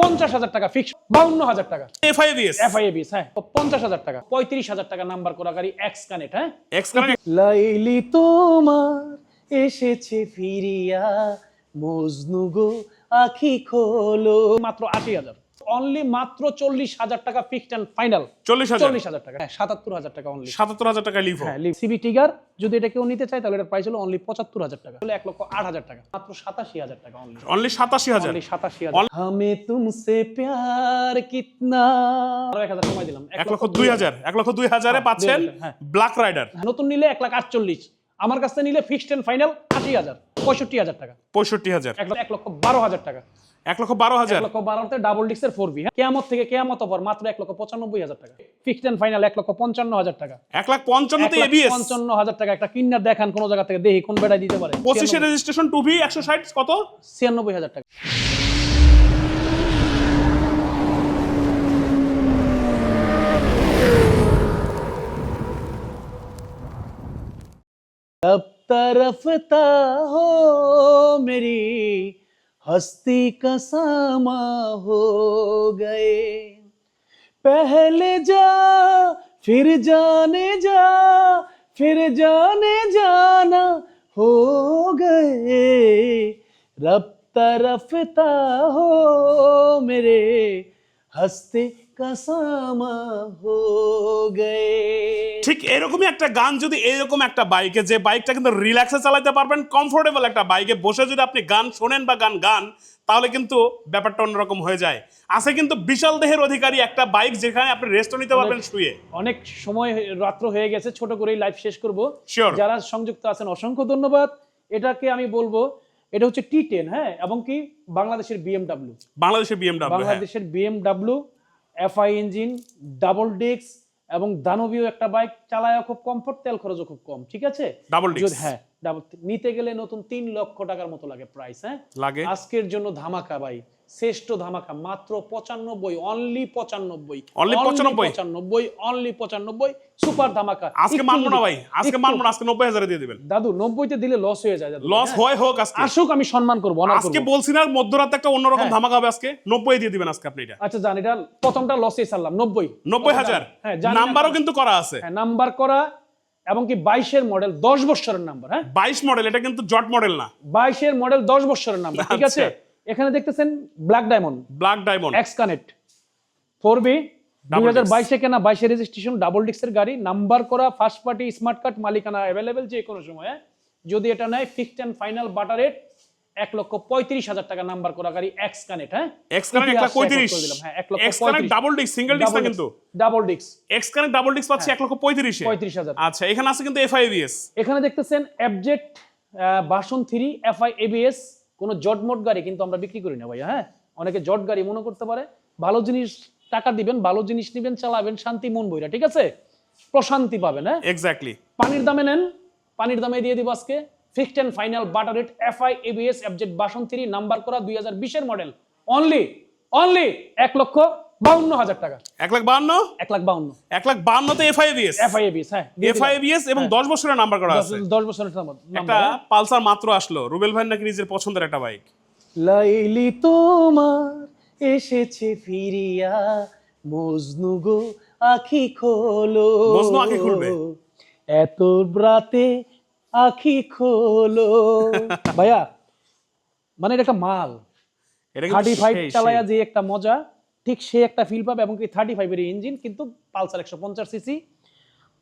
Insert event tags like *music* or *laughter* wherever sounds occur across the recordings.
পঞ্চাশ হাজার টাকা ফিক্স বাউন্ন হাজার টাকা। এফআইএবিএস এফআইএবিএস হ্যাঁ। পঞ্চাশ হাজার টাকা পঁয়ত্রিশ হাজার টাকা নাম্বার করা গাড়ি এক্স কানেক্ট হ্যাঁ? এক্স কানেক্ট লাইলি তোমার এসেছে ফিরিয়া মজনু গো আখি খোলো। মাত্র আশি হাজার। অনলি মাত্র চল্লিশ হাজার টাকা ফিক্সড অ্যান্ড ফাইনাল চল্লিশ চল্লিশ হাজার টাকা। হ্যাঁ সাতাত্তর হাজার টাকা অনলি সাতাত্তর হাজার টাকা লিভ হ্যাঁ লিভ সিবি টিগার যদি এটা কেউ নিতে চায় তাহলে এটা প্রাইস হলো অনলি পঁচাত্তর হাজার টাকা। তাহলে এক লক্ষ আট হাজার টাকা। মাত্র সাতাশি হাজার টাকা অনলি অনলি সাতাশি হাজার। অনলি সাতাশি হাজার। হামে তুমসে প্যার কিতনা। আরও এক হাজার কমাই দিলাম। এক লক্ষ দুই হাজার। এক লক্ষ দুই হাজারে হ্যাঁ, পাচ্ছেন ব্ল্যাক রাইডার হ্যাঁ, নতুন নিলে এক লাখ আটচল্লিশ। আমার কাছ থেকে নিলে ফিক্সড এন্ড ফাইনাল আশি হাজার পঁয়ষট্টি হাজার টাকা। পঁয়ষট্টি হাজার। এক লক্ষ- বারো হাজার টাকা। এক লক্ষ বারো হাজার। এক লক্ষ বারোতে ডাবল ডিক্সের ফোর বি হ্যাঁ? কেয়ামত থেকে কেয়ামত অফার মাত্র এক লক্ষ পঁচানব্বই হাজার টাকা। ফিক্সড এন্ড ফাইনাল এক লক্ষ পঞ্চান্ন হাজার টাকা। এক লাখ পঞ্চান্নতে এবিএস পঞ্চান্ন হাজার টাকা একটা কিন্নার দেখান কোন জায়গা থেকে দেখি কোন বেড়াই দিতে পারে। পঁচিশে রেজিস্ট্রেশন টু ভি একশো ষাট কত? ছিয়ানব্বই হাজার টাকা। अब तरफता हो मेरी, हस्ती का सामा हो गए। पहले जा, फिर जाने जा, फिर जाने जाना हो गए। रब तरफता हो मेरे, हस्ते কাসামা ঠিক এরকমই একটা গান যদি এরকম একটা বাইকে যে বাইকটা কিন্তু রিল্যাক্সে চালাতে পারবেন কমফোর্টেবল একটা বাইকে বসে যদি আপনি গান শোনেন বা গান গান তাহলে কিন্তু ব্যাপারটা অন্যরকম হয়ে যায়। আছে কিন্তু বিশাল দেহের অধিকারী একটা বাইক যেখানে আপনি রেস্ট নিতে পারবেন শুয়ে। অনেক সময় রাত্র হয়ে গেছে ছোট করেই লাইফ শেষ করব। যারা সংযুক্ত আছেন অসংখ্য ধন্যবাদ। এটাকে আমি বলব এটা হচ্ছে টি টেন হ্যাঁ? এবং কি? বাংলাদেশের বিএমডাব্লিউ বাংলাদেশের বিএমডাব্লিউ হ্যাঁ। বাংলাদেশের BMW FI engine double disc এবং দানবীয় একটা বাইক চালায় খুব কমফোর্ট তেল খরচও খুব কম ঠিক আছে? ডাবল। হ্যাঁ ডাবল নিতে গেলে নতুন তিন লক্ষ টাকার মতো লাগে প্রাইস হ্যাঁ? লাগে। আজকের জন্য ধামাকা ভাই। শ্রেষ্ঠ ধামাকা মাত্র পঁচানব্বই অনলি পঁচানব্বই। Only 95? পঁচানব্বই? অনলি পঁচানব্বই সুপার ধামাকা। আজকে মানবো না ভাই আজকে মানবো না আজকে নব্বই হাজারে দিয়ে দিবেন। দাদু নব্বইতে দিলে লস হয়ে যায় লস হ্যাঁ। হোক আজকে। আসুক আমি সম্মান করব আজকে বলছি না মধ্যরাতে একটা অন্যরকম হ্যাঁ। ধামাকা হবে আজকে নব্বই দিয়ে দিবেন আজকে আপনি এটা। আচ্ছা জান এটা প্রথমটা লসে ছাড়লাম নব্বই। নব্বই হাজার। হ্যাঁ নাম্বারও কিন্তু করা আছে। হ্যাঁ নাম্বার করা এবং কি বাইশের মডেল দশ বছরের নাম্বার হ্যাঁ? বাইশ মডেল এটা কিন্তু জট মডেল না। বাইশের মডেল দশ বছরের নাম্বার ঠিক আছে? আচ্ছা। এখানে দেখতেছেন black diamond black diamond X connect four B দুই হাজার বাইশে কেনা বাইশে রেজিস্ট্রেশন ডাবল ডিস্কের গাড়ি নাম্বার করা ফার্স্ট পার্টি স্মার্ট কার্ড মালিকানা অ্যাভেলেবেল যে কোনো সময় হ্যাঁ? যদি এটা নেয় fixed and final better rate এক লক্ষ পঁয়ত্রিশ হাজার টাকা নাম্বার করা গাড়ি এক্স কানেক্ট হ্যাঁ? এক্স কানেক্ট এক পঁয়ত্রিশ। হ্যাঁ এক লক্ষ ডাবল ডিস্ক সিঙ্গেল ডিস্ক না কিন্তু? Double disc X connect double disc পাচ্ছি এক লক্ষ পঁয়ত্রিশে। পঁয়ত্রিশ হাজার। আচ্ছা এখানে আছে কিন্তু এফআইভিএস এখানে দেখতেছেন অ্যাবজেট বাসন থ্রি এফআই এবিএস কোনো জটমট গাড়ি কিন্তু আমরা বিক্রি করি না ভাইয়া হ্যাঁ? অনেকে জট গাড়ি মনে করতে পারে ভালো জিনিস টাকা দিবেন ভালো জিনিস নিবেন চালাবেন শান্তি মন বইরা ঠিক আছে? প্রশান্তি পাবেন হ্যাঁ? এক্স্যাক্টলি পানির দামে নেন পানির দামে দিয়ে দিব আজকে। Fixed and final better rate FI ABS FZ বাসন থ্রি নাম্বার করা দুই হাজার বিশের মডেল অনলি অনলি এক লক্ষ বাউন্ন হাজার টাকা। এক লাখ বাহান্ন? এক লাখ বাউন্ন। এক লাখ বাহান্নতে এফআইভিএস এফআই এবিএস হ্যাঁ। এফআইভিএস এবং দশ বছরের নাম্বার করা আছে। দশ বছরের নাম্বার একটা পালসার মাত্র আসলো রুবেল ভাই নাকি নিজের পছন্দের একটা বাইক লাইলি তোমার এসেছে ফিরিয়া মজনু গো আখি খোলো। মজনু আঁখি খুলবে? এত রাতে আখি খোলো। *laughs* ভাইয়া মানে এটা একটা মাল। এটা থার্টি ফাইভ চালায়া যে একটা মজা ঠিক সে একটা ফিল পাবে এবং কি থার্টি ফাইভের ইঞ্জিন কিন্তু পালসার একশো পঞ্চাশ সিসি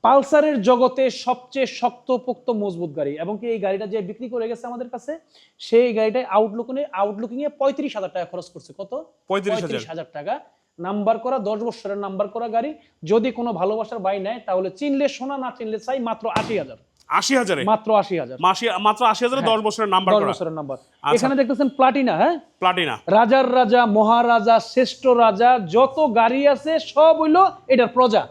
পালসারের জগতে সবচেয়ে শক্তপোক্ত মজবুত গাড়ি এবং কি এই গাড়িটা যে বিক্রি করে গেছে আমাদের কাছে সেই গাড়িটায় আউটলুকিং আউটলুকিং এ পঁয়ত্রিশ হাজার টাকা খরচ করছে। কত? পঁয়ত্রিশ হাজার টাকা। নাম্বার করা দশ বছরের নাম্বার করা গাড়ি। যদি কোনো ভালোবাসার বাই নেয় তাহলে চিনলে সোনা না চিনলে চাই মাত্র আশি হাজার। আশি হাজারে? মাত্র আশি হাজার। মাত্র আশি হাজারে দশ বছরের নাম্বার দশ বছরের নাম্বার। আচ্ছা। এখানে দেখতেছেন প্লাটিনা হ্যাঁ? প্লাটিনা। রাজার রাজা মহারাজা শ্রেষ্ঠ রাজা যত গাড়ি আছে সব হইল এটার প্রজা।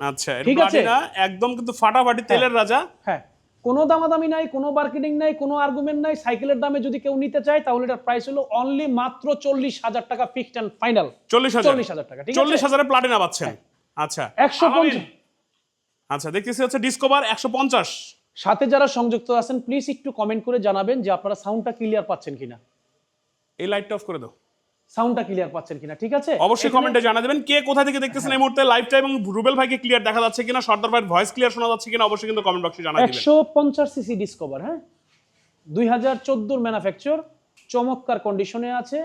আচ্ছা ঠিক আছে? একদম কিন্তু ফাটাফাটি তেলের রাজা। হ্যাঁ। কোনো দামাদামি নাই কোনো মার্কেটিং নাই কোনো আর্গুমেন্ট নাই। সাইকেলের দামে যদি কেউ নিতে চায় তাহলে এটার প্রাইস হলো অনলি মাত্র চল্লিশ হাজার টাকা ফিক্সড অ্যান্ড ফাইনাল চল্লিশ হাজার। চল্লিশ হাজার টাকা ঠিক চল্লিশ হাজারে প্লাটিনা পাচ্ছেন। আচ্ছা। একশো আচ্ছা দেখতেছি হচ্ছে ডিসকভার একশো পঞ্চাশ। সাথে যারা সংযুক্ত আছেন প্লিজ একটু কমেন্ট করে জানাবেন যে আপনারা সাউন্ডটা ক্লিয়ার পাচ্ছেন কিনা। এই লাইটটা অফ করে দাও। সাউন্ডটা ক্লিয়ার পাচ্ছেন কিনা ঠিক আছে? অবশ্যই কমেন্টে জানা দেবেন কে কোথা থেকে দেখতেছেন এই মুহূর্তে লাইভ টাইম এবং রুবেল ভাইকে ক্লিয়ার দেখা যাচ্ছে কিনা সর্দার ভাইয়ের ভয়েস ক্লিয়ার শোনা যাচ্ছে কিনা অবশ্যই কিন্তু কমেন্ট বক্সে জানা দিবেন। একশো পঞ্চাশ সিসি ডিসকভার হ্যাঁ? দুই হাজার চোদ্দোর ম্যানুফ্যাকচার চমৎকার কন্ডিশনে আছে।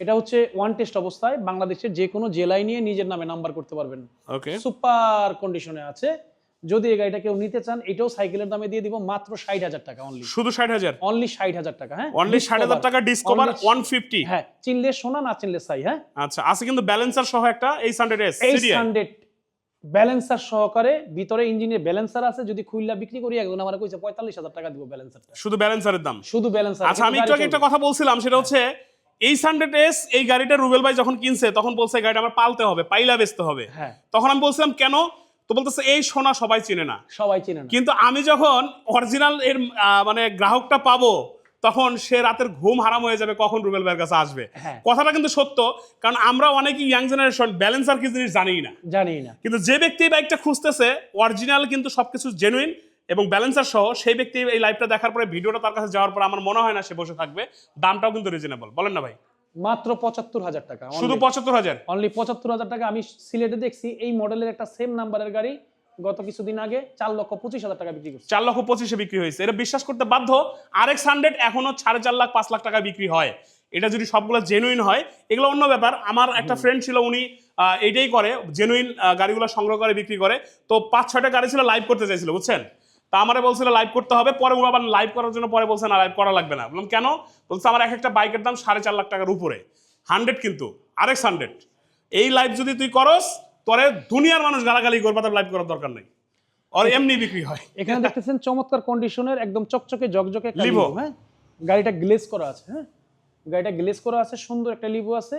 এটা হচ্ছে ওয়ান টেস্ট অবস্থায় বাংলাদেশের যে কোনো জেলায় নিয়ে নিজের নামে নাম্বার করতে পারবেন। ওকে সুপার কন্ডিশনে আছে। যদি এই গাড়িটা কেউ নিতে চান এটাও সাইকেলের দামে দিয়ে দিব মাত্র ষাট হাজার টাকা অনলি শুধু ষাট হাজার? অনলি ষাট হাজার টাকা হ্যাঁ? অনলি ষাট হাজার টাকা ডিসকভার ওয়ান ফিফটি হ্যাঁ চিনলে সোনা না চিনলে সাই হ্যাঁ? আচ্ছা আছে কিন্তু ব্যালেন্সার সহ একটা eight hundred S eight hundred balancer সহকারে ভিতরে ইঞ্জিনের ব্যালেন্সার আছে যদি খুললা বিক্রি করি একজন আমার কইছে পঁয়তাল্লিশ হাজার টাকা দিব ব্যালেন্সারটা শুধু ব্যালেন্সারের দাম? শুধু ব্যালেন্সার আচ্ছা আমি একটু একটা কথা বলছিলাম সেটা হচ্ছে এইট হান্ড্রেড এস এই গাড়িটা রুবেল ভাই যখন কিনছে তখন বলছে এই গাড়িটা আমার পালতে হবে পাইলা বেচতে হবে। হ্যাঁ। তখন আমি বলছিলাম কেন? তো বলতেছে এই সোনা সবাই চিনে না। সবাই চিনে না। কিন্তু আমি যখন অরিজিনাল এর মানে গ্রাহকটা পাবো তখন সে রাতের ঘুম হারাম হয়ে যাবে কখন রুবেল ভাইয়ের কাছে আসবে? হ্যাঁ। কথাটা কিন্তু সত্য কারণ আমরা অনেকেই ইয়াং জেনারেশন ব্যালেন্সার কি জিনিস জানি না। জানি না। কিন্তু যে ব্যক্তি এই বাইকটা খুঁজতেছে অরিজিনাল কিন্তু সবকিছু জেনুইন এবং ব্যালেন্সার সহ সেই ব্যক্তি এই লাইভটা দেখার পরে ভিডিওটা তার কাছে যাওয়ার পর আমার মনে হয় না সে বসে থাকবে। দামটাও কিন্তু রিজনেবল বলেন না ভাই। মাত্র পঁচাত্তর হাজার টাকা। শুধু পঁচাত্তর হাজার? অনলি পঁচাত্তর হাজার টাকা আমি সিলেটে দেখছি এই মডেলের একটা সেম নাম্বারের গাড়ি গত কিছুদিন আগে চার লক্ষ পঁচিশ হাজার টাকা বিক্রি করছে। চার লক্ষ পঁচিশে বিক্রি হয়েছে। এটা বিশ্বাস করতে বাধ্য আর এক্স হান্ড্রেড এখনও সাড়ে চার লাখ পাঁচ লাখ টাকা বিক্রি হয়। এটা যদি সবগুলো জেনুইন হয় এগুলো অন্য ব্যাপার। আমার একটা ফ্রেন্ড ছিল উনি আহ, এইটাই করে জেনুইন গাড়িগুলো সংগ্রহ করে বিক্রি করে। তো পাঁচ ছয়টা গাড়ি ছিল লাইভ করতে চাইছিল বুঝছেন? তা আমারে বলছিল লাইভ করতে হবে পরে উনি আবার লাইভ করার জন্য পরে বলছে না লাইভ করা লাগবে না। বললাম কেন? বলছে আমার এক একটা বাইকের দাম সাড়ে চার লাখ টাকার উপরে। হান্ড্রেড কিন্তু আর এক্স হান্ড্রেড এই লাইভ যদি তুই করস তোরে দুনিয়ার মানুষ গালাগালি করবে তার লাইভ করার দরকার নেই। আর এমনি বিক্রি হয়। এখানে দেখতেছেন চমৎকার কন্ডিশনের একদম চকচকে জকজকে লিভো। হ্যাঁ? গাড়িটা গ্লেজ করা আছে হ্যাঁ? গাড়িটা গ্লেজ করা আছে সুন্দর একটা লিভু আছে।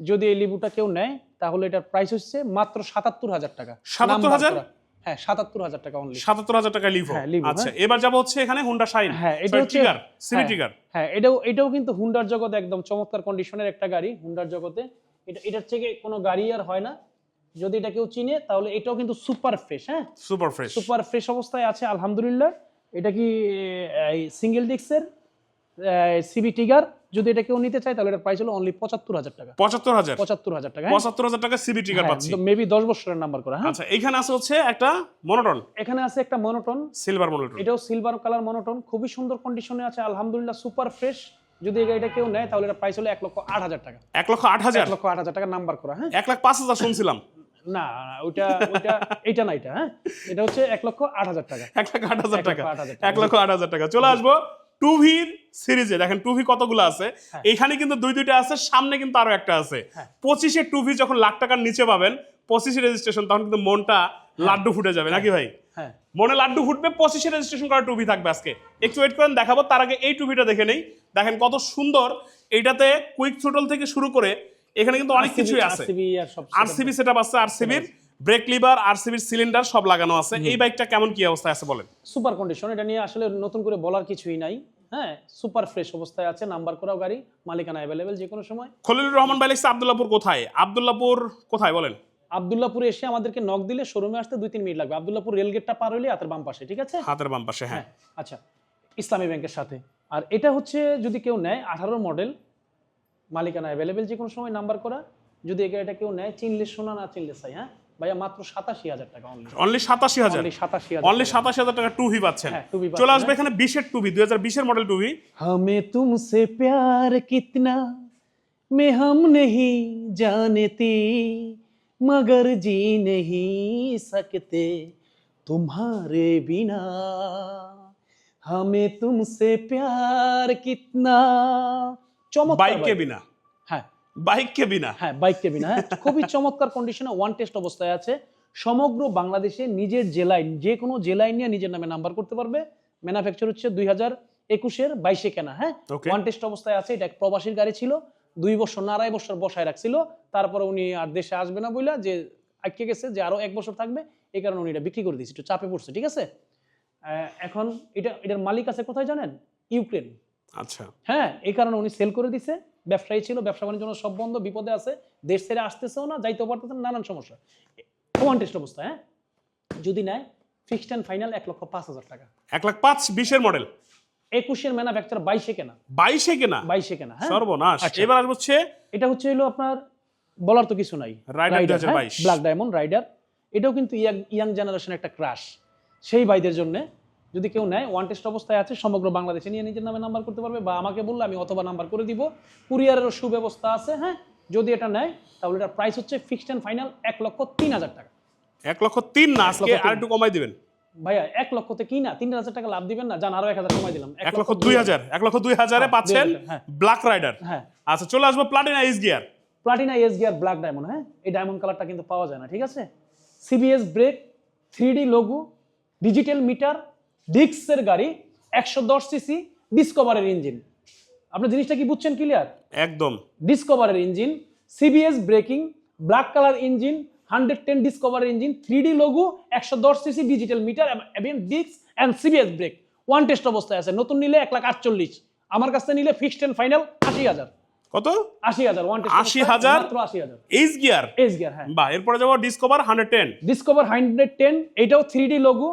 যদি এই লিভুটা কেউ নেয় তাহলে এটার প্রাইস হচ্ছে মাত্র সাতাত্তর হাজার টাকা। 77,000? নাম্বার করা। হ্যাঁ সাতাত্তর হাজার টাকা অনলি সাতাত্তর হাজার টাকা লিভো হ্যাঁ, আচ্ছা এবার যাব হচ্ছে এখানে হুন্ডা শাইন হ্যাঁ এটা হ্যাঁ, এটাও এটাও কিন্তু হুন্ডার জগতে একদম চমৎকার কন্ডিশনের একটা গাড়ি হুন্ডার জগতে। এটা এটার থেকে কোনো গাড়ি আর হয় না। যদি এটা কেউ চিনে তাহলে এটাও কিন্তু সুপার ফ্রেশ হ্যাঁ? সুপার ফ্রেশ সুপার ফ্রেশ অবস্থায় আছে আলহামদুলিল্লাহ। এটা কি সিঙ্গেল ডিক্সের সিবি টিগার যদি এটা কেউ নিতে চায় তাহলে এটার প্রাইস হলো অনলি পঁচাত্তর হাজার টাকা। পঁচাত্তর হাজার? পঁচাত্তর হাজার টাকা পঁচাত্তর হাজার টাকা সিবি ট্রিগার পাচ্ছি। মেবি দশ বছরের নাম্বার করা হ্যাঁ। আচ্ছা এখানে আছে হচ্ছে একটা মনোটন এখানে আছে একটা মনোটন সিলভার মনোটন এটাও সিলভার কালার মনোটন খুবই সুন্দর কন্ডিশনে আছে আলহামদুলিল্লাহ সুপার ফ্রেশ যদি এই গাড়িটা কেউ নেয় তাহলে এটার প্রাইস হলো এক লক্ষ আট হাজার টাকা। এক লক্ষ আট হাজার? এক লক্ষ আট হাজার টাকা নাম্বার করা হ্যাঁ। এক লাখ পাঁচ হাজার শুনছিলাম। না ওইটা ওইটা এটা না এটা হ্যাঁ। এটা হচ্ছে এক লক্ষ আট হাজার টাকা। এক লক্ষ আট হাজার টাকা। এক লক্ষ আট হাজার টাকা। চলে আসব টু ভির সিরিজে দেখেন টু ভি কতগুলো আছে? হ্যাঁ। এখানে কিন্তু দুই দুইটা আছে সামনে কিন্তু আরও একটা আছে। হ্যাঁ। পঁচিশে টু ভি যখন লাখ টাকার নিচে পাবেন পঁচিশে রেজিস্ট্রেশন তখন কিন্তু মনটা লাড্ডু ফুটে যাবে নাকি ভাই? হ্যাঁ। মনে লাড্ডু ফুটবে পঁচিশে রেজিস্ট্রেশন করা টুবি থাকবে আজকে। একটু ওয়েট করেন দেখাবো তার আগে এই টুবিটা দেখে নেই। দেখেন কত সুন্দর এইটাতে কুইক থ্রোটল থেকে শুরু করে এখানে কিন্তু অনেক কিছুই আছে। আরসিবি আর আরসিবি সেটআপ আছে। আরসিবির ব্রেক লিভার আর আরসিবির সিলিন্ডার সব লাগানো আছে। এই বাইকটা কেমন কি অবস্থায় আছে বলেন? সুপার কন্ডিশন এটা নিয়ে আসলে নতুন করে বলার কিছুই নাই। হ্যাঁ সুপার ফ্রেশ অবস্থায় আছে নাম্বার করাও গাড়ি মালিকানা অ্যাভেলেবেল যে কোনো সময়। খলিলুর রহমান ভাই লিখছে আবদুল্লাপুর কোথায়? আবদুল্লাপুর কোথায় বলেন? আবদুল্লাপুরে এসে আমাদেরকে নক দিলে শোরুমে আসতে দুই তিন মিনিট লাগবে। আবদুল্লাপুর রেলগেটটা পার হইলে হাতের বাম পাশে ঠিক আছে? হাতের বাম পাশে হ্যাঁ। হ্যাঁ আচ্ছা। ইসলামী ব্যাংকের সাথে। আর এটা হচ্ছে যদি কেউ নেয় আঠারো মডেল মালিকানা অ্যাভেলেবেল যে কোনো সময় নাম্বার করা। যদি এই গাড়িটা কেউ নেয় চিনলে শোনা না চিনলে চাই হ্যাঁ? ভাইয়া মাত্র সাতাশি হাজার টাকা অনলি অনলি সাতাশি হাজার অনলি সাতাশি হাজার অনলি সাতাশি হাজার টাকা টুভি পাচ্ছেন হ্যাঁ, 2V পাচ্ছেন, চলে আসবে হ্যাঁ। এখানে বিশের টুভি দুই হাজার বিশের মডেল টুভি हमें तुमसे प्यार कितना में हम नहीं जानते मगर जी नहीं सकते तुम्हारे बिना हमें तुमसे प्यार कितना চমৎকার বাইক কে bike। বিনা হ্যাঁ বাইক কে বিনা। হ্যাঁ বাইক কেবিন হ্যাঁ খুবই চমৎকার কন্ডিশনে ওয়ান টেস্ট অবস্থায় আছে। সমগ্র বাংলাদেশে নিজের জেলায় যে কোনো জেলায় নিয়ে নিজের নামে নাম্বার করতে পারবে। ম্যানুফ্যাকচার হচ্ছে দুই হাজার একুশের বাইশে কেনা হ্যাঁ? ওয়ান টেস্ট অবস্থায় আছে এটা এক প্রবাসীর গাড়ি ছিল দুই বছর না আড়াই বছর বসায় রাখছিল। তারপরে উনি আর দেশে আসবে না বইলা যে আটকে গেছে যে আরও এক বছর থাকবে এই কারণে উনি এটা বিক্রি করে দিয়েছে একটু চাপে পড়ছে ঠিক আছে? এখন এটা এটার মালিক আছে কোথায় জানেন? ইউক্রেন। আচ্ছা। হ্যাঁ এই কারণে উনি সেল করে দিছে। ব্যবসায়ী ছিল ব্যবসা বাণিজ্য জন্য সব বন্ধ বিপদে আছে দেশ ছেড়ে আসতেছেও না যাইতেও পারতেছে না, নানান সমস্যা। টেস্ট অবস্থা হ্যাঁ? যদি নেয় ফিক্সড অ্যান্ড ফাইনাল এক লক্ষ পাঁচ হাজার টাকা। এক লাখ পাঁচ বিশের মডেল একুশের ম্যানুফ্যাকচার বাইশে কেনা। বাইশে কেনা? বাইশে কেনা হ্যাঁ? সর্বনাশ। আচ্ছা। এবার আসব হচ্ছে এটা হচ্ছে হলো আপনার বলার তো কিছু নাই। 2022 ব্ল্যাক ডায়মন্ড রাইডার এটাও কিন্তু ইয়াং ইয়াং জেনারেশন একটা ক্রাশ সেই ভাইদের জন্য যদি কেউ নেয় ওয়ান টেস্ট অবস্থায় আছে সমগ্র বাংলাদেশে নিয়ে নিজের নামে নাম্বার করতে পারবে বা আমাকে বললে আমি অথবা নাম্বার করে দিব। কুরিয়ারেরও সুব্যবস্থা আছে হ্যাঁ? যদি এটা নেয় তাহলে এটার প্রাইস হচ্ছে ফিক্সড অ্যান্ড ফাইনাল এক লক্ষ তিন হাজার টাকা। এক লক্ষ তিন না আজকে আর একটু কমাই দিবেন। ভাইয়া এক লক্ষতে কি না? তিন হাজার টাকা লাভ দিবেন না জান আরও এক হাজার কমাই দিলাম। এক লক্ষ দুই হাজার এক লক্ষ দুই হাজারে হ্যাঁ, পাচ্ছেন 2000, হ্যাঁ। ব্ল্যাক রাইডার হ্যাঁ। আচ্ছা চলে আসব Platina S gear Platina S gear black diamond হ্যাঁ? এই ডায়মন্ড কালারটা কিন্তু পাওয়া যায় না ঠিক আছে? CBS brake three D logo digital meter ডিক্সের গাড়ি একশো দশ সিসি ডিসকভারের ইঞ্জিন আপনি জিনিসটা কি বুঝছেন ক্লিয়ার একদম। ডিসকভারের engine CBS braking black colour engine hundred ten ডিসকভারের engine three D logo একশো দশ সিসি ডিজিটাল মিটার এবং disc and CBS brake one test অবস্থায় আছে নতুন নিলে এক লাখ আটচল্লিশ। আমার কাছ নিলে ফিক্সড অ্যান্ড ফাইনাল আশি হাজার। কত? আশি হাজার ওয়ান টেস্ট 80,000? মাত্র আশি হাজার। এইচ গিয়ার এস গিয়ার হ্যাঁ। বা এরপরে যাব Discover hundred ten Discover hundred ten এটাও three D logo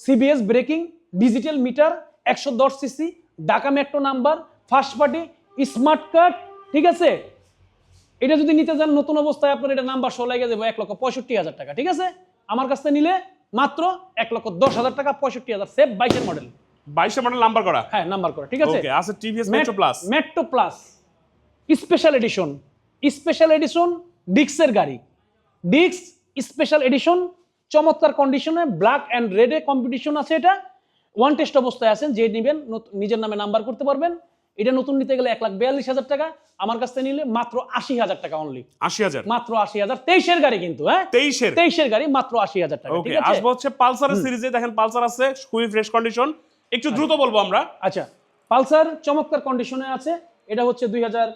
CBS braking digital meter একশো দশ CC Dhaka metro number first party smart card ঠিক আছে? এটা যদি নিতে যান নতুন অবস্থায় আপনার এটা নাম্বার শো লেগে যাবে এক লক্ষ পঁয়ষট্টি হাজার টাকা ঠিক আছে? আমার কাছ থেকে নিলে মাত্র এক লক্ষ দশ হাজার টাকা পঁয়ষট্টি হাজার সেফ বাইশের মডেল বাইশের মডেল নাম্বার করা? হ্যাঁ নাম্বার করা ঠিক আছে? আছে TVS metro plus metro plus special edition special edition ডিক্সের গাড়ি। ডিক্স স্পেশাল এডিশন চমৎকার কন্ডিশনে ব্ল্যাক অ্যান্ড রেডে কম্পিটিশন আছে এটা। ওয়ান টেস্ট অবস্থায় আছেন যে নেবেন নিজের নামে নাম্বার করতে পারবেন। এটা নতুন নিতে গেলে এক লাখ বিয়াল্লিশ হাজার টাকা। আমার কাছ থেকে নিলে মাত্র আশি হাজার টাকা অনলি আশি হাজার? মাত্র আশি হাজার। তেইশের গাড়ি কিন্তু হ্যাঁ? তেইশের? তেইশের গাড়ি মাত্র আশি হাজার টাকা ওকে আসব হচ্ছে পালসারের সিরিজে। দেখেন পালসার আছে খুবই ফ্রেশ কন্ডিশন একটু দ্রুত বলব আমরা। আচ্ছা পালসার চমৎকার কন্ডিশনে আছে। এটা হচ্ছে দুই হাজার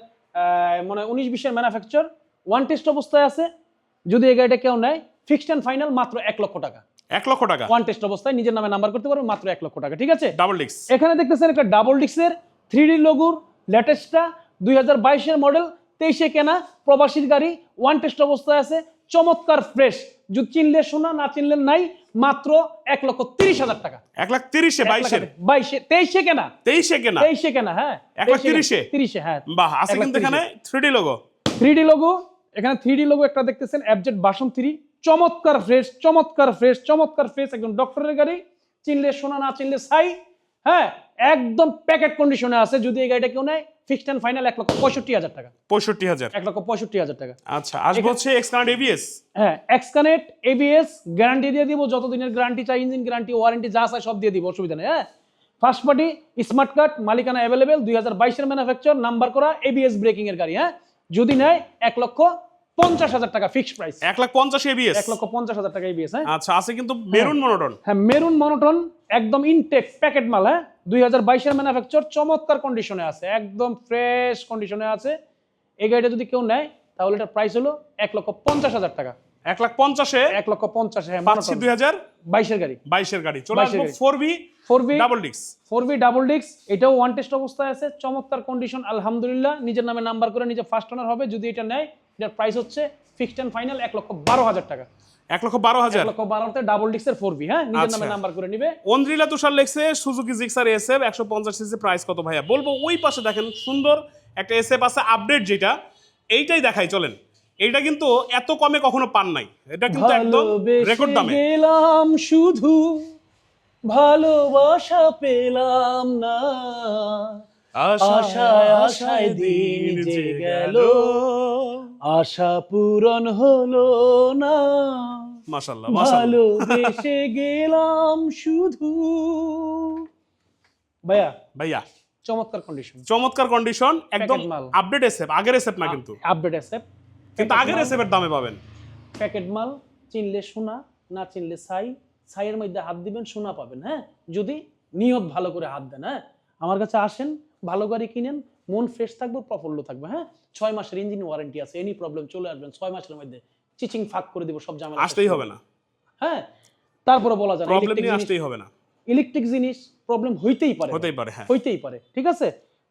মানে উনিশ বিশের ম্যানুফ্যাকচার ওয়ান টেস্ট অবস্থায় আছে। যদি এই গাড়িটা কেউ নেয় ফিক্সড অ্যান্ড ফাইনাল মাত্র এক লক্ষ টাকা। এক লক্ষ টাকা। ওয়ান টেস্ট অবস্থায় নিজের নামে নাম্বার করতে পারবে মাত্র এক লক্ষ টাকা ঠিক আছে? ডাবল ডিক্স এখানে দেখতেছেন একটা ডাবল ডিক্সের থ্রি ডি লগুর লেটেস্টটা দুই হাজার বাইশের মডেল তেইশে কেনা প্রবাসীর গাড়ি ওয়ান টেস্ট অবস্থায় আছে চমৎকার ফ্রেশ যদি চিনলে শোনা না চিনলে নাই মাত্র এক লক্ষ তিরিশ হাজার টাকা। এক লাখ তিরিশে বাইশের। বাইশে তেইশে কেনা। তেইশে কেনা? তেইশে কেনা হ্যাঁ। এক লাখ তিরিশে? তিরিশে হ্যাঁ। বাহ আছে কিন্তু এখানে three D logo three D logo এখানে থ্রি ডি লোগো একটা দেখতেছেন অ্যাবজেট বাসন থ্রি চমৎকার ফ্রেশ চমৎকার ফ্রেশ চমৎকার ফ্রেশ একদম ডক্টরের গাড়ি। চিনলে শোনা না চিনলে সাই হ্যাঁ একদম প্যাকেট কন্ডিশনে আছে। যদি এই গাড়িটা কেউ নেয় ফিক্সড অ্যান্ড ফাইনাল এক লক্ষ পঁয়ষট্টি হাজার টাকা। পঁয়ষট্টি হাজার। এক লক্ষ পঁয়ষট্টি হাজার টাকা। আচ্ছা আসব হচ্ছে এক্সকানার এবিএস হ্যাঁ এক্সকানেক্ট এবিএস গ্যারান্টি দিয়ে দিব যতদিনের গ্যারান্টি চাই ইঞ্জিন গ্যারান্টি ওয়ারেন্টি যা চাই সব দিয়ে দিব অসুবিধা নেই হ্যাঁ। ফার্স্ট পার্টি স্মার্ট কার্ড মালিকানা অ্যাভেলেবেল দুই হাজার বাইশের ম্যানুফ্যাকচার নাম্বার করা এবিএস ব্রেকিং এর গাড়ি হ্যাঁ। যদি নেয় এক লক্ষ পঞ্চাশ হাজার টাকা ফিক্সড প্রাইস এক লাখ পঞ্চাশ এবিএস এক লক্ষ পঞ্চাশ হাজার টাকা এবিএস হ্যাঁ? আচ্ছা আছে কিন্তু মেরুন মনোটন হ্যাঁ মেরুন মনোটন একদম ইনটেক প্যাকেট মাল হ্যাঁ? দুই হাজার বাইশের ম্যানুফ্যাকচার চমৎকার কন্ডিশনে আছে একদম ফ্রেশ কন্ডিশনে আছে। এই গাড়িটা যদি কেউ নেয় তাহলে এটার প্রাইস হলো এক লক্ষ পঞ্চাশ হাজার টাকা। এক লাখ পঞ্চাশে? এক লক্ষ পঞ্চাশ হ্যাঁ পাচ্ছি দুই হাজার বাইশের গাড়ি। বাইশের গাড়ি। চলে 22 আসব four B four B double ডিক্স ফোর বি ডাবল ডিক্স এটাও ওয়ান টেস্ট অবস্থায় আছে চমৎকার কন্ডিশন আলহামদুলিল্লাহ। নিজের নামে নাম্বার করে নিজে ফার্স্ট ওনার হবে যদি এটা নেয় এটার প্রাইস হচ্ছে ফিক্সড অ্যান্ড ফাইনাল এক লক্ষ বারো হাজার টাকা। এক লক্ষ বারো হাজার? লক্ষ বারোতে ডাবল ডিক্সের ফোর বি হ্যাঁ? নিজের নামে আচ্ছা। নাম্বার করে নিবে। অন্দ্রিলা তুষার লেখছে সুজুকি জিক্সার এসএফ একশো পঞ্চাশ সিসি প্রাইস কত ভাইয়া? বলব ওই পাশে দেখেন সুন্দর একটা এসএফ আছে আপডেট যেটা এইটাই দেখাই চলেন। এইটা কিন্তু এত কমে কখনো পান নাই। এটা কিন্তু একদম রেকর্ড দামে। গেলাম শুধু ভালোবাসা পেলাম না। আশায় আশায় দিন যে গেল। আশা পূরণ হলো না। মাশাল্লাহ ভালোবেসে গেলাম শুধু। ভাইয়া ভাইয়া। চমৎকার কন্ডিশন চমৎকার কন্ডিশন একদম। আপডেট এসএফ আগের এসএফ না কিন্তু। আপডেট আছে কিন্তু আগের এসএফ এর দামে পাবেন। প্যাকেট মাল চিনলে সোনা না চিনলে ছাই। ছাইয়ের মধ্যে হাত দিবেন সোনা পাবেন হ্যাঁ? যদি নিয়ত ভালো করে হাত দেন হ্যাঁ? আমার কাছে আসেন ভালো গাড়ি কিনেন মন ফ্রেশ থাকবে প্রফুল্ল থাকবে হ্যাঁ? ছয় মাসের ইঞ্জিন ওয়ারেন্টি আছে এনি প্রবলেম চলে আসবেন ছয় মাসের মধ্যে চিচিং ফাঁক করে দিব সব জামাই আসতেই হবে না। হ্যাঁ তারপরে বলা যায় প্রবলেম নিয়ে আসতেই হবে না। ইলেকট্রিক জিনিস প্রবলেম হইতেই পারে। হতেই পারে হ্যাঁ। হইতেই পারে ঠিক আছে?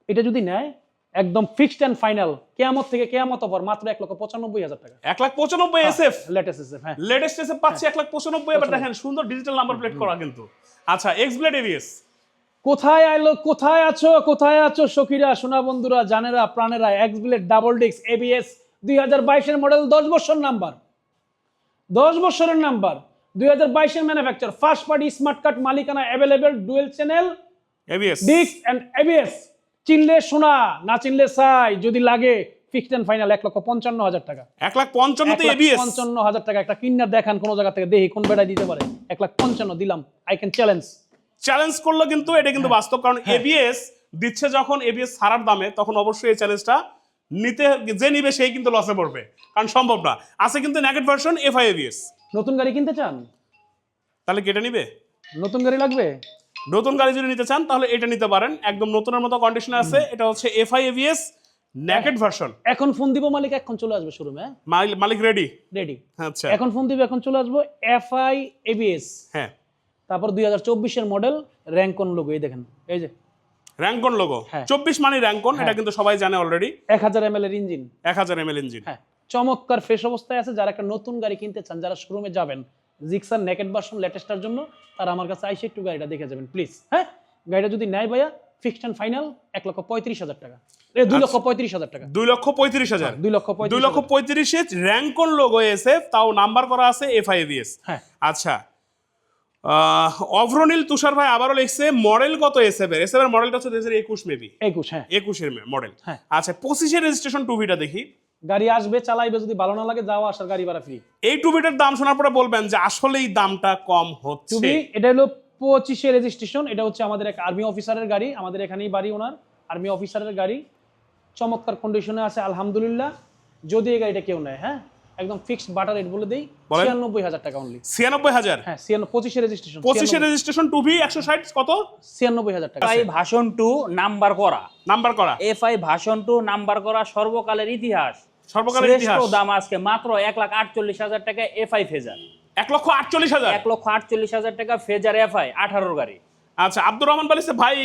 এটা যদি নেয় একদম ফিক্সড এন্ড ফাইনাল কেয়ামত থেকে কেয়ামত অফার মাত্র এক লক্ষ পঁচানব্বই হাজার টাকা। এক লাখ পঁচানব্বই এসএফ লেটেস্ট এসে হ্যাঁ। লেটেস্ট এসে পাচ্ছি এক লাখ পঁচানব্বই এবার দেখেন সুন্দর ডিজিটাল নাম্বার প্লেট করা কিন্তু। আচ্ছা এক্স ব্লেড এবিএস কোথায় আইলো কোথায় আছো কোথায় আছো সখীরা? সোনা বন্ধুরা জানেরা প্রাণেরা এক্স বিলেট ডাবল ডিক্স এবিএস দুই হাজার বাইশের মডেল দশ বছর নাম্বার দশ বছরের নাম্বার দুই হাজার বাইশের manufacture first party smart card মালিকানা অ্যাভেলেবেল ডুয়েল চ্যানেল এবিএস ডিক্স অ্যান্ড এবিএস চিনলে সোনা না চিনলে সাই যদি লাগে ফিক্সড এন্ড ফাইনাল এক লক্ষ পঞ্চান্ন হাজার টাকা। এক লাখ এবিএস পঞ্চান্ন হাজার টাকা একটা কিন্নার দেখান কোন জায়গা থেকে দেখি কোন বেড়ায় দিতে পারে। এক লাখ পঞ্চান্ন দিলাম আই ক্যান চ্যালেঞ্জ চ্যালেঞ্জ করল কিন্তু এটা কিন্তু হ্যাঁ। বাস্তব কারণ এবিএস দিচ্ছে যখন এবিএস ছাড়ার দামে তখন অবশ্যই এই চ্যালেঞ্জটা নিতে যে নিবে সেই কিন্তু লসে পড়বে কারণ সম্ভব না। আছে কিন্তু নেগেট ভার্সন এফআই এবিএস নতুন গাড়ি কিনতে চান? তাহলে কেটে নিবে? নতুন গাড়ি লাগবে? নতুন গাড়ি যদি নিতে চান তাহলে এটা নিতে পারেন। একদম নতুনের মতো কন্ডিশন আছে এটা হচ্ছে এফআই এবিএস নেগেট ভার্সন এখন ফোন দিব মালিক এখন চলে আসবে শোরুমে মালিক রেডি রেডি আচ্ছা। এখন ফোন দিব এখন চলে আসব এফআই এবিএস হ্যাঁ। তারপর দুই হাজার চব্বিশের মডেল র্যাঙ্কন লোগো এই দেখেন এই যে। র্যাঙ্কন লোগো হ্যাঁ। চব্বিশ মানে র্যাঙ্কন এটা কিন্তু সবাই জানে অলরেডি এক হাজার এম এল এর ইঞ্জিন এক হাজার এম এল ইঞ্জিন হ্যাঁ চমৎকার ফ্রেশ অবস্থায় আছে। যারা একটা নতুন গাড়ি কিনতে চান যারা শোরুমে যাবেন জিক্সার নেকেট ভার্সন লেটেস্টার জন্য তারা আমার কাছে আইসে একটু গাড়িটা দেখে যাবেন প্লিজ হ্যাঁ গাড়িটা যদি নেয় ভাইয়া ফিক্সড অ্যান্ড ফাইনাল এক লক্ষ পঁয়ত্রিশ হাজার টাকা। এ দুই লক্ষ পঁয়ত্রিশ হাজার টাকা। দুই লক্ষ পঁয়ত্রিশ হাজার। দুই লক্ষ হ্যাঁ। দুই লক্ষ পঁয়ত্রিশ র্যাঙ্কন লোগো এসে তাও নাম্বার করা আছে এফআই এবিএস হ্যাঁ। আচ্ছা অভ্রনীল তুষার ভাই আবারও লিখছে মডেল কত এসএফ এর? এসএফ এর মডেলটা হচ্ছে দুই হাজার একুশ মেবি একুশ হ্যাঁ। একুশের মডেল হ্যাঁ। আচ্ছা পঁচিশের রেজিস্ট্রেশন টুভিটা দেখি। গাড়ি আসবে চালাইবে যদি ভালো না লাগে যাওয়া আসার গাড়ি ভাড়া ফ্রি এই টুভিটার দাম শোনার পরে বলবেন যে আসলেই দামটা কম হচ্ছে। টুবি এটা হলো পঁচিশে রেজিস্ট্রেশন এটা হচ্ছে আমাদের এক আর্মি অফিসারের গাড়ি আমাদের এখানেই বাড়ি ওনার আর্মি অফিসারের গাড়ি। চমৎকার কন্ডিশনে আছে আলহামদুলিল্লাহ। যদি এই গাড়িটা কেউ নেয় হ্যাঁ? একদম ফিক্সড বাটার রেট বলে দেই বলেন। ছিয়ানব্বই হাজার টাকা অনলি ছিয়ানব্বই হাজার? হ্যাঁ ছিয়ানব্বই পঁচিশে রেজিস্ট্রেশন পঁচিশের রেজিস্ট্রেশন টুভি একশো ষাট কত? ছিয়ানব্বই হাজার টাকা। এফআই ভাষণ টু নাম্বার করা। নাম্বার করা। এফআই ভাষণ টু নাম্বার করা সর্বকালের ইতিহাস। সর্বকালের শ্রেষ্ঠ ইতিহাস। দাম আজকে মাত্র এক লাখ আটচল্লিশ হাজার টাকা এফআই ফেজার। এক লক্ষ আটচল্লিশ হাজার? এক লক্ষ আটচল্লিশ হাজার টাকা ফেজার এফআই গাড়ি। আচ্ছা আব্দুর রহমান বলেছে ভাই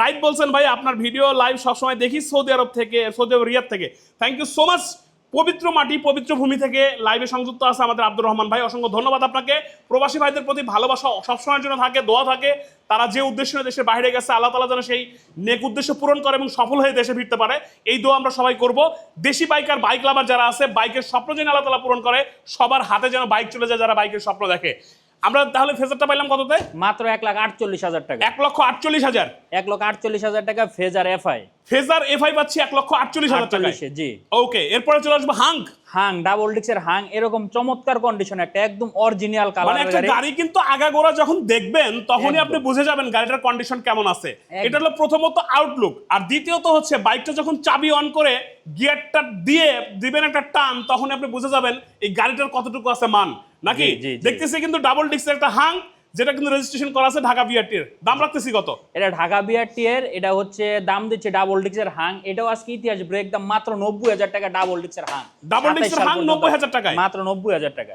রাইট বলছেন ভাই আপনার ভিডিও লাইভ সবসময় দেখি সৌদি আরব থেকে সৌদি আরব রিয়াদ থেকে। থ্যাংক ইউ সো মাচ পবিত্র মাটি, পবিত্র ভূমি থেকে লাইভে সংযুক্ত আছে আমাদের আব্দুর রহমান ভাই। অসংখ্য ধন্যবাদ আপনাকে। প্রবাসী ভাইদের প্রতি ভালোবাসা সবসময়ের জন্য থাকে, দোয়া থাকে। তারা যে উদ্দেশ্য নিয়ে দেশের বাইরে গেছে, আল্লাহ তালা যেন সেই নেক উদ্দেশ্য পূরণ করে এবং সফল হয়ে দেশে ফিরতে পারে। এই দোয়া আমরা সবাই করব। দেশি বাইক আর বাইক লাভার যারা আছে বাইকের স্বপ্ন যেন আল্লাহ তালা পূরণ করে, সবার হাতে যেন বাইক চলে যায়, যারা বাইকের স্বপ্ন দেখে। আমরা তাহলে ফেজারটা পাইলাম কততে? মাত্র এক লাখ আটচল্লিশ হাজার টাকা। এক লক্ষ আটচল্লিশ হাজার। এক লক্ষ আটচল্লিশ হাজার টাকা ফেজার এফআই। ফেজার এফআই পাচ্ছি এক লক্ষ আটচল্লিশ হাজার আটচল্লিশে জি। ওকে এরপরে চলে আসব হাঙ্ক। হাং ডাবল ডিক্সের হাং এরকম চমৎকার কন্ডিশন একটা একদম অরিজিনাল মানে একটা গাড়ি। কিন্তু আগাগোড়া যখন দেখবেন তখনই আপনি বুঝে যাবেন গাড়িটার কন্ডিশন কেমন আছে। এটা হলো প্রথমত আউটলুক আর দ্বিতীয়ত হচ্ছে বাইকটা যখন চাবি অন করে গিয়ারটা দিয়ে দিবেন একটা টান তখন আপনি বুঝে যাবেন এই গাড়িটার কতটুকু আছে মান। নাকি। দেখতেছি কিন্তু ডাবল ডিস্কের একটা হাং যেটা কিন্তু রেজিস্ট্রেশন করা আছে ঢাকা বিআরটি এর। দাম রাখতেছি কত? এটা ঢাকা বিআরটি এর এটা হচ্ছে দাম দিচ্ছে ডাবল ডিক্সের হাং এটাও আজকে ইতিহাস ব্রেক দাম মাত্র নব্বই হাজার টাকা ডাবল ডিক্সের হাং Double 27 disc এর হাং নব্বই হাজার টাকা মাত্র নব্বই হাজার টাকা